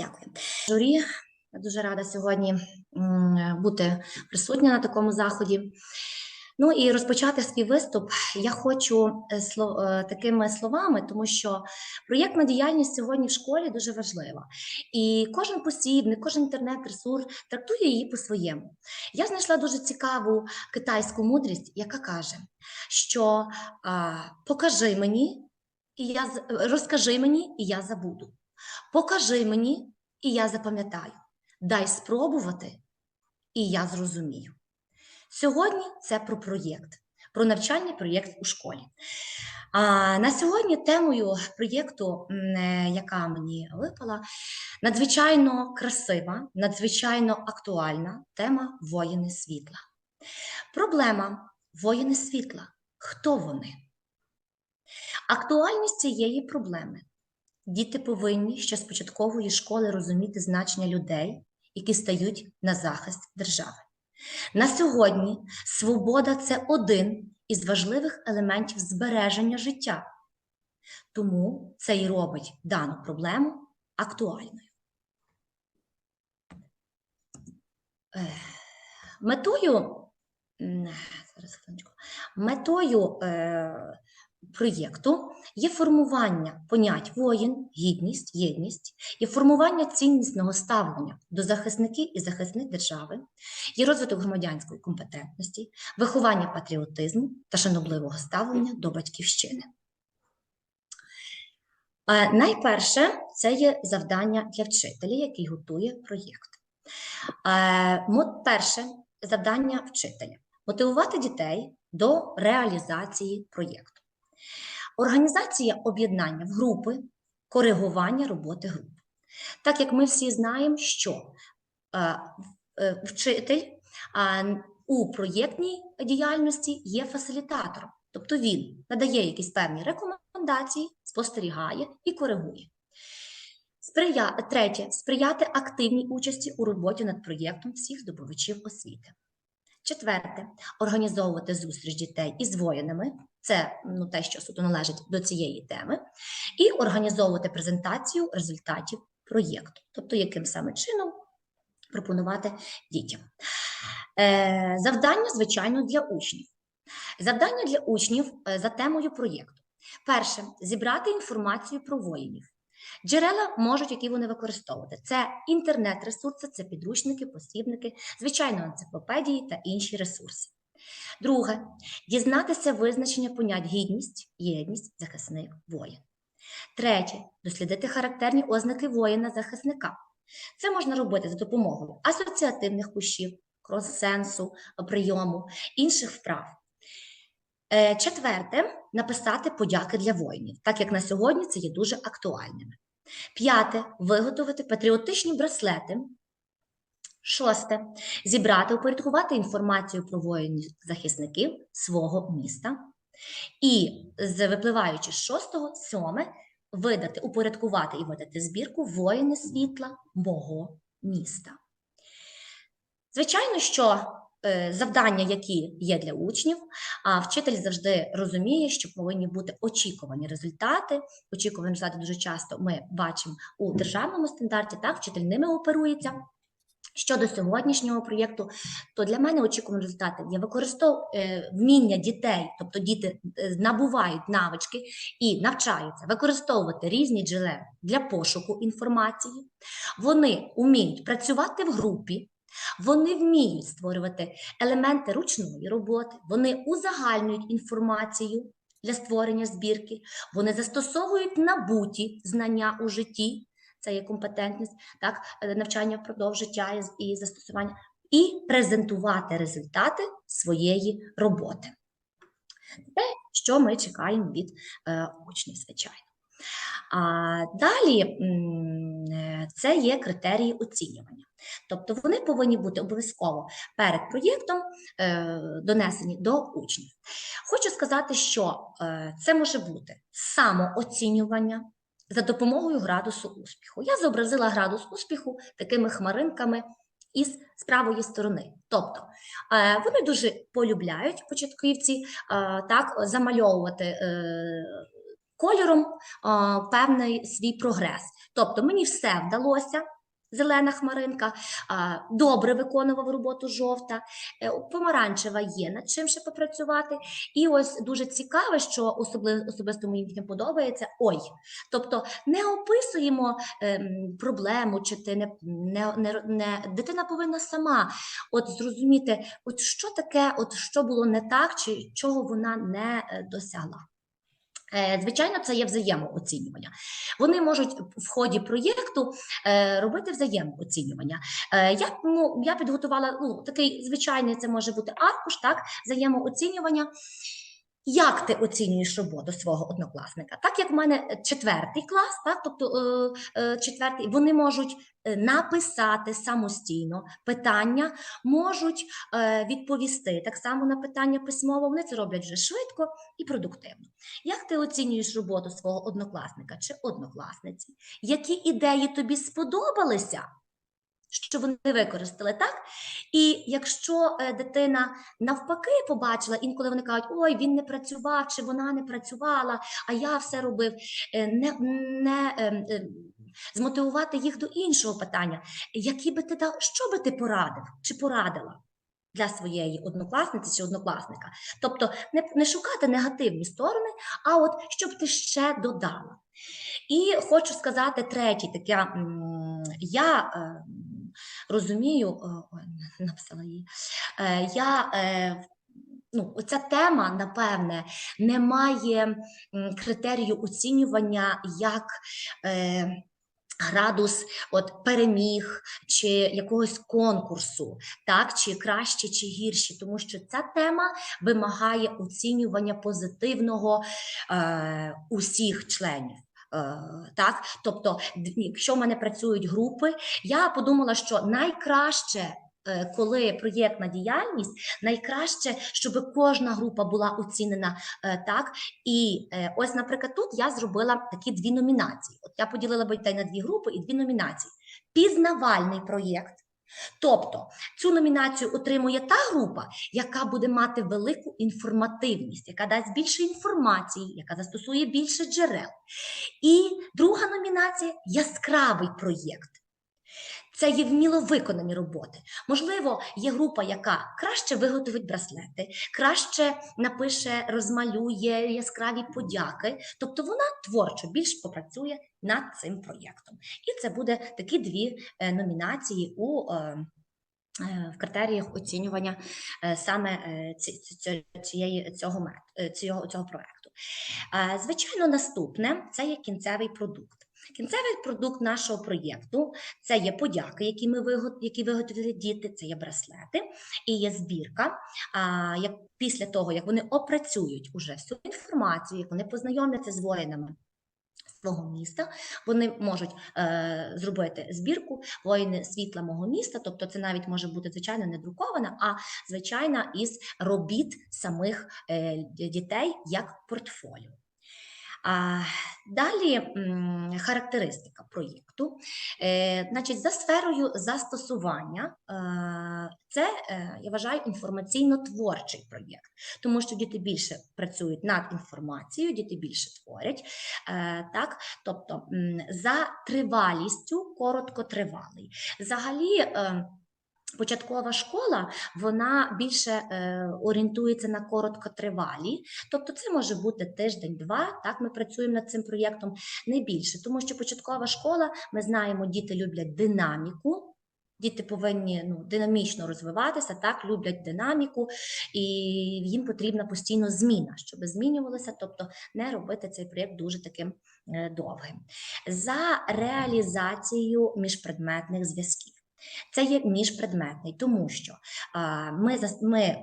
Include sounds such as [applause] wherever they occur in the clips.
Дякую. Журі, я дуже рада сьогодні бути присутня на такому заході. Ну і розпочати свій виступ я хочу е, е, такими словами, тому що проєктна діяльність сьогодні в школі дуже важлива. І кожен посібник, кожен інтернет-ресурс трактує її по-своєму. Я знайшла дуже цікаву китайську мудрість, яка каже, що покажи мені, і я розкажи мені, і я забуду. Покажи мені, і я запам'ятаю. Дай спробувати, і я зрозумію. Сьогодні це про проєкт, про навчальний проєкт у школі. А на сьогодні темою проєкту, е, яка мені випала, надзвичайно красива, надзвичайно актуальна тема воїни світла. Проблема воїни світла. Хто вони? Актуальність цієї проблеми Діти повинні ще з початкової школи розуміти значення людей, які стають на захист держави. На сьогодні свобода це один із важливих елементів збереження життя. Тому це і робить дану проблему актуальною. Е, Метою, м, зараз метою е, проєкту є формування понять воїн, гідність, єдність, є формування ціннісного ставлення до захисників і захисниць держави, є розвиток громадянської компетентності, виховання патріотизму та шанобливого ставлення до батьківщини. Е, Найперше це є завдання для вчителя, який готує проєкт. Е, Перше завдання вчителя мотивувати дітей до реалізації проєкту. Організація об'єднання в групи, коригування роботи груп. Так як ми всі знаємо, що е, е, вчитель у проєктній діяльності є фасилітатором, тобто він надає якісь певні рекомендації, спостерігає і коригує. Сприя... Третє сприяти активній участі у роботі над проєктом всіх здобувачів освіти. Четверте організовувати зустріч дітей із воїнами. Це ну, те, що суто належить до цієї теми, і організовувати презентацію результатів проєкту, тобто яким саме чином пропонувати дітям. Е, завдання, звичайно, для учнів. Завдання для учнів е, за темою проєкту. Перше зібрати інформацію про воїнів. Джерела можуть, які вони використовувати. Це інтернет-ресурси, це підручники, посібники, звичайно, енциклопедії та інші ресурси. Друге дізнатися визначення понять гідність, єдність, захисник, воїн. Третє дослідити характерні ознаки воїна-захисника. Це можна робити за допомогою асоціативних кущів, крос-сенсу, прийому, інших вправ. Е, Четверте написати подяки для воїнів, так як на сьогодні це є дуже актуальними. П'яте виготовити патріотичні браслети. Шосте зібрати, упорядкувати інформацію про воїнів-захисників свого міста. І випливаючи з шостого, сьоме видати, упорядкувати і видати збірку воїни світла мого міста. Звичайно, що е, завдання, які є для учнів, а вчитель завжди розуміє, що повинні бути очікувані результати. Очікувані результати дуже часто ми бачимо у державному стандарті, так, вчитель ними оперується. Щодо сьогоднішнього проєкту, то для мене очікувані результати є використов... е, вміння дітей, тобто діти е, набувають навички і навчаються використовувати різні джерела для пошуку інформації. Вони вміють працювати в групі, вони вміють створювати елементи ручної роботи, вони узагальнюють інформацію для створення збірки, вони застосовують набуті знання у житті, це є компетентність, так, е, навчання впродовж життя і застосування, і презентувати результати своєї роботи. Те, що ми чекаємо від е, учнів, звичайно. А далі е, це є критерії оцінювання. Тобто вони повинні бути обов'язково перед проєктом донесені до учнів. Хочу сказати, що це може бути самооцінювання за допомогою градусу успіху. Я зобразила градус успіху такими хмаринками із з правої сторони. Тобто е, вони дуже полюбляють початківці е, так замальовувати. е, кольором певний свій прогрес. Тобто мені все вдалося. Зелена хмаринка добре виконував роботу жовта, е, помаранчева є над чим ще попрацювати. І ось дуже цікаве, що особисто моїм дітям подобається ой. Тобто не описуємо ем, проблему, чи ти не, не, не, не дитина повинна сама от зрозуміти, от що таке, от що було не так, чи чого вона не е, досягла. Е, Звичайно, це є взаємооцінювання. Вони можуть в ході проєкту е, робити взаємооцінювання. Е, Я, ну, я підготувала ну, такий звичайний, це може бути аркуш, так, взаємооцінювання. Як ти оцінюєш роботу свого однокласника? Так як в мене четвертий клас, так, тобто е, е, четвертий, вони можуть е, написати самостійно питання, можуть е, відповісти так само на питання письмово. Вони це роблять вже швидко і продуктивно. Як ти оцінюєш роботу свого однокласника чи однокласниці? Які ідеї тобі сподобалися? Що вони використали, так? І якщо е, дитина навпаки побачила, інколи вони кажуть, ой, він не працював, чи вона не працювала, а я все робив, е, не, не е, е, змотивувати їх до іншого питання. Які би ти дав, що би ти порадив чи порадила для своєї однокласниці чи однокласника? Тобто не, не шукати негативні сторони, а от щоб ти ще додала. І хочу сказати третє, таке я. Розумію, е, ой, [laughs] написала її. е, Я е, ну, оця тема, напевне, не має критерію оцінювання як градус от, переміг чи якогось конкурсу, так, чи краще, чи гірші, тому що ця тема вимагає оцінювання позитивного е, усіх членів. Е, Так, тобто, якщо в мене працюють групи, я подумала, що найкраще, е, коли проєктна діяльність, найкраще, щоб кожна група була оцінена е, так. І ось, наприклад, тут я зробила такі дві номінації. От я поділила би на дві групи і дві номінації: пізнавальний проєкт. Тобто цю номінацію отримує та група, яка буде мати велику інформативність, яка дасть більше інформації, яка застосує більше джерел. І друга номінація яскравий проєкт. Це є вміло виконані роботи. Можливо, є група, яка краще виготовить браслети, краще напише, розмалює яскраві подяки. Тобто вона творчо більш попрацює над цим проєктом. І це буде такі дві е, номінації у. е, е, В критеріях оцінювання саме ці- ці- ці- цієї цього цього, цього проекту. Звичайно, наступне це є кінцевий продукт. Кінцевий продукт нашого проєкту це є подяки, які ми які виготовили діти, це є браслети і є збірка. А як після того, як вони опрацюють уже всю інформацію, як вони познайомляться з воїнами свого міста, вони можуть е, зробити збірку воїни світла мого міста. Тобто, це навіть може бути звичайно не друкована, а звичайна із робіт самих е, дітей як портфоліо. Далі характеристика проєкту. Е, значить, за сферою застосування, е, це, е, я вважаю, інформаційно-творчий проєкт, тому що діти більше працюють над інформацією, діти більше творять. Так? Тобто за тривалістю короткотривалий. Взагалі, е, Початкова школа вона більше е, орієнтується на короткотривалі, тобто це може бути тиждень-два. Так ми працюємо над цим проєктом не більше, тому що початкова школа, ми знаємо, діти люблять динаміку. Діти повинні ну, динамічно розвиватися, так люблять динаміку, і їм потрібна постійно зміна, щоб змінювалося, тобто не робити цей проєкт дуже таким е, довгим. За реалізацією міжпредметних зв'язків. Це є міжпредметний, тому що ми, ми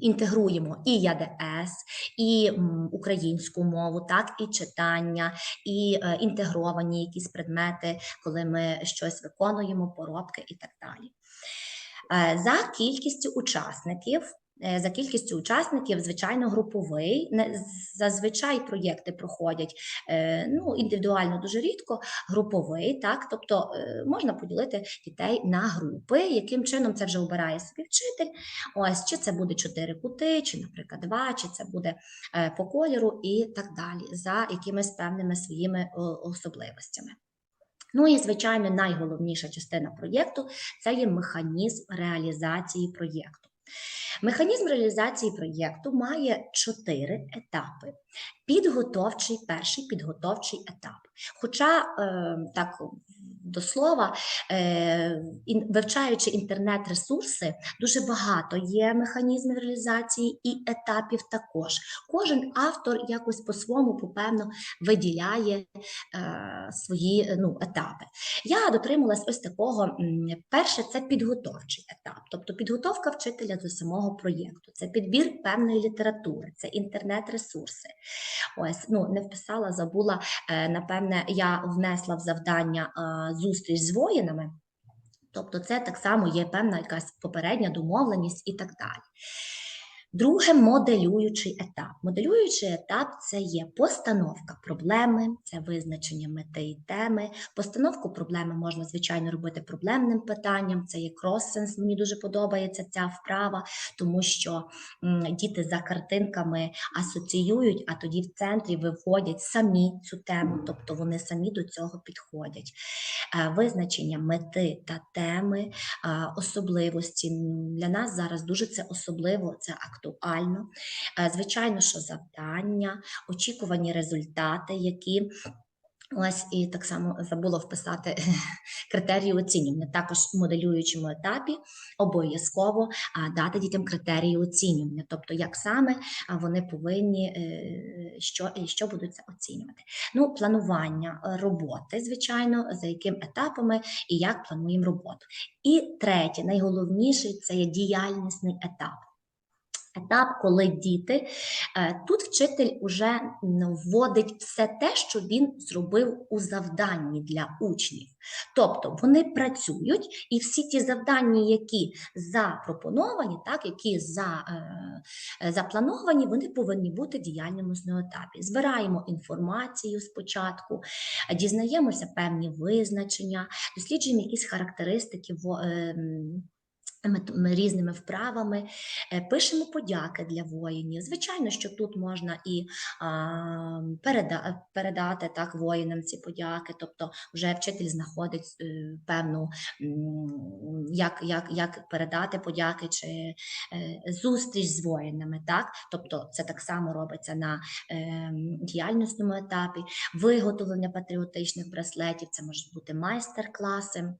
інтегруємо і ЯДС, і українську мову, так, і читання, і е, інтегровані якісь предмети, коли ми щось виконуємо, поробки і так далі. Е, За кількістю учасників за кількістю учасників, звичайно, груповий. Зазвичай проєкти проходять е, ну, індивідуально дуже рідко, груповий, так, тобто е, можна поділити дітей на групи, яким чином це вже обирає собі вчитель. Ось, чи це буде чотири кути, чи, наприклад, два, чи це буде е, по кольору і так далі, за якимись певними своїми особливостями. Ну і, звичайно, найголовніша частина проєкту це є механізм реалізації проєкту. Механізм реалізації проєкту має чотири етапи. Підготовчий, перший підготовчий етап. Хоча е, так до слова, е, вивчаючи інтернет-ресурси, дуже багато є механізмів реалізації і етапів також. Кожен автор якось по-своєму, попевно, виділяє е, свої ну, етапи. Я дотрималась ось такого. Перше, це підготовчий етап, тобто підготовка вчителя до самого проєкту, це підбір певної літератури, це інтернет-ресурси. Ось, ну не вписала, забула. е, Напевне, я внесла в завдання зустріч з воїнами. Тобто, це так само є певна якась попередня домовленість і так далі. Друге моделюючий етап. Моделюючий етап це є постановка проблеми, це визначення мети і теми. Постановку проблеми можна, звичайно, робити проблемним питанням. Це є крос-сенс. Мені дуже подобається ця вправа, тому що діти за картинками асоціюють, а тоді в центрі виводять самі цю тему, тобто вони самі до цього підходять. Е, Визначення мети та теми, особливості. Для нас зараз дуже це особливо, це актуально. Е, Звичайно, що завдання, очікувані результати, які. Ось і так само забула вписати [laughs] критерії оцінювання. Також в моделюючому етапі обов'язково дати дітям критерії оцінювання, тобто як саме вони повинні е, що, що будуть це оцінювати. Ну, планування е, роботи, звичайно, за яким етапами і як плануємо роботу. І третє, найголовніший це є діяльнісний етап. Етап, коли діти, е, тут вчитель вже вводить все те, що він зробив у завданні для учнів. Тобто вони працюють, і всі ті завдання, які запропоновані, так, які за, е, е, заплановані, вони повинні бути в діяльному етапі. Збираємо інформацію спочатку, дізнаємося певні визначення, досліджуємо якісь характеристики во- е, м, мет- м, різними вправами, е, пишемо подяки для воїнів. Звичайно, що тут можна і передати так воїнам ці подяки, тобто вже вчитель знаходить е, певну, як, як, як передати подяки чи е, зустріч з воїнами. Так? Тобто це так само робиться на діяльнісному етапі, виготовлення патріотичних браслетів, це можуть бути майстер-класи.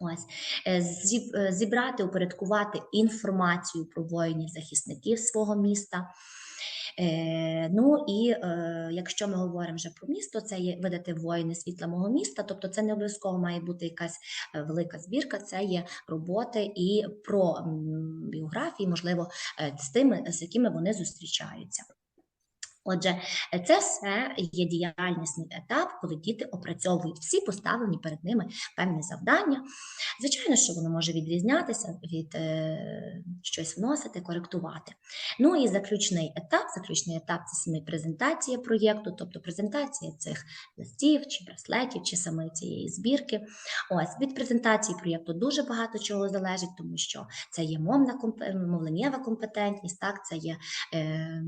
Ось е, е, зібрати, упорядкувати інформацію про воїнів-захисників свого міста. Е, ну і якщо ми говоримо вже про місто, це є видати воїни світла мого міста, тобто це не обов'язково має бути якась велика збірка, це є роботи і про біографії, можливо, з тими, з якими вони зустрічаються. Отже, це все є діяльнісний етап, коли діти опрацьовують всі поставлені перед ними певні завдання. Звичайно, що воно може відрізнятися від е, щось вносити, коректувати. Ну і заключний етап. Заключний етап це саме презентація проєкту, тобто презентація цих листів чи браслетів, чи саме цієї збірки. Ось від презентації проєкту дуже багато чого залежить, тому що це є мовна мовленнєва компетентність, так це є е,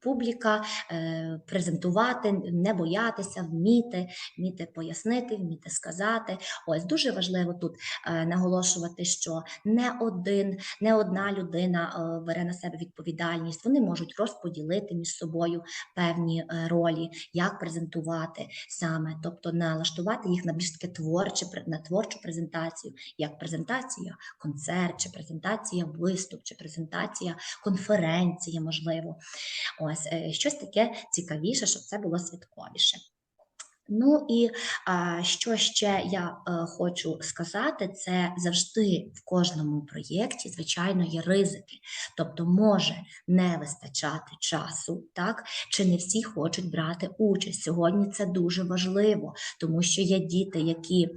публіка, е, презентувати, не боятися, вміти, вміти пояснити, вміти сказати. Ось дуже важливо тут е, наголошувати, що не один, не одна людина е, бере на себе відповідальність. Вони можуть розподілити між собою певні ролі, як презентувати саме, тобто налаштувати їх на більш таке творче, на творчу презентацію, як презентація, концерт, чи презентація, виступ, чи презентація, конференція, можливо. Ось е, щось таке цікавіше, щоб це було святковіше. Ну і а, що ще я е, хочу сказати, це завжди в кожному проєкті, звичайно, є ризики. Тобто може не вистачати часу, так? Чи не всі хочуть брати участь. Сьогодні це дуже важливо, тому що є діти, які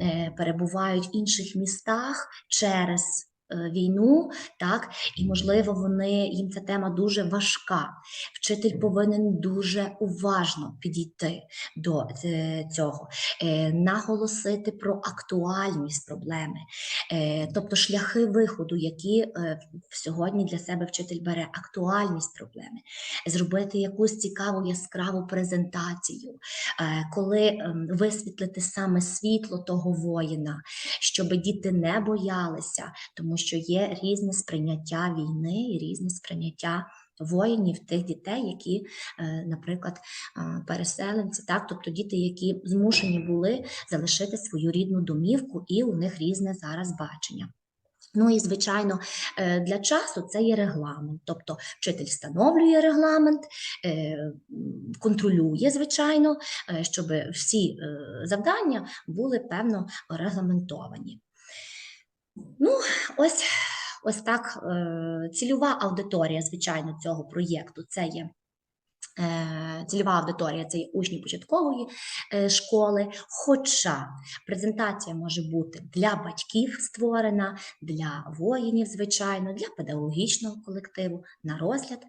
е, перебувають в інших містах через війну, так, і можливо, вони їм ця тема дуже важка. Вчитель повинен дуже уважно підійти до е, цього, е, наголосити про актуальність проблеми, е, тобто шляхи виходу, які е, сьогодні для себе вчитель бере актуальність проблеми, зробити якусь цікаву яскраву презентацію, е, коли ем, висвітлити саме світло того воїна, щоб діти не боялися, тому що є різне сприйняття війни і різне сприйняття воїнів, тих дітей, які, е, наприклад, е, переселенці, так, тобто діти, які змушені були залишити свою рідну домівку, і у них різне зараз бачення. Ну і звичайно, е, для часу це є регламент, тобто вчитель встановлює регламент, контролює, звичайно, щоб всі завдання були певно регламентовані. Ну, ось, ось так е, цільова аудиторія, звичайно, цього проєкту це є. е, Цільова аудиторія це є учні початкової е, школи. Хоча презентація може бути для батьків створена, для воїнів, звичайно, для педагогічного колективу на розгляд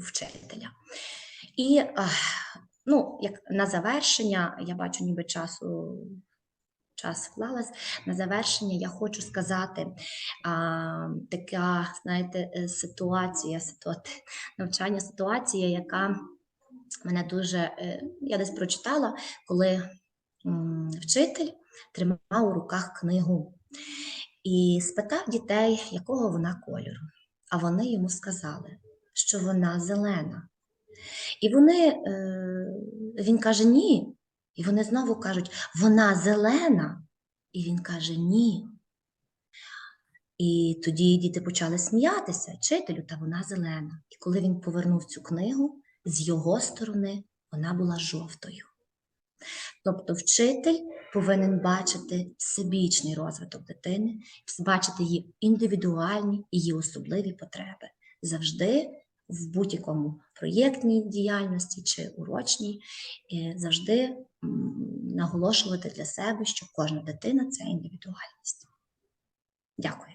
вчителя. І ну, як на завершення, я бачу, ніби часу. Час вклалась на завершення. Я хочу сказати, а, така, знаєте, е, ситуація, ситуа- навчання, ситуація, яка мене дуже е, я десь прочитала, коли вчитель тримав у руках книгу і спитав дітей, якого вона кольору. А вони йому сказали, що вона зелена. І вони, е, він каже, ні. І вони знову кажуть, вона зелена. І він каже, ні. І тоді діти почали сміятися, вчителю, та вона зелена. І коли він повернув цю книгу, з його сторони вона була жовтою. Тобто вчитель повинен бачити всебічний розвиток дитини, бачити її індивідуальні, її особливі потреби. Завжди в будь-якому проєктній діяльності чи урочній, е, завжди наголошувати для себе, що кожна дитина це індивідуальність. Дякую.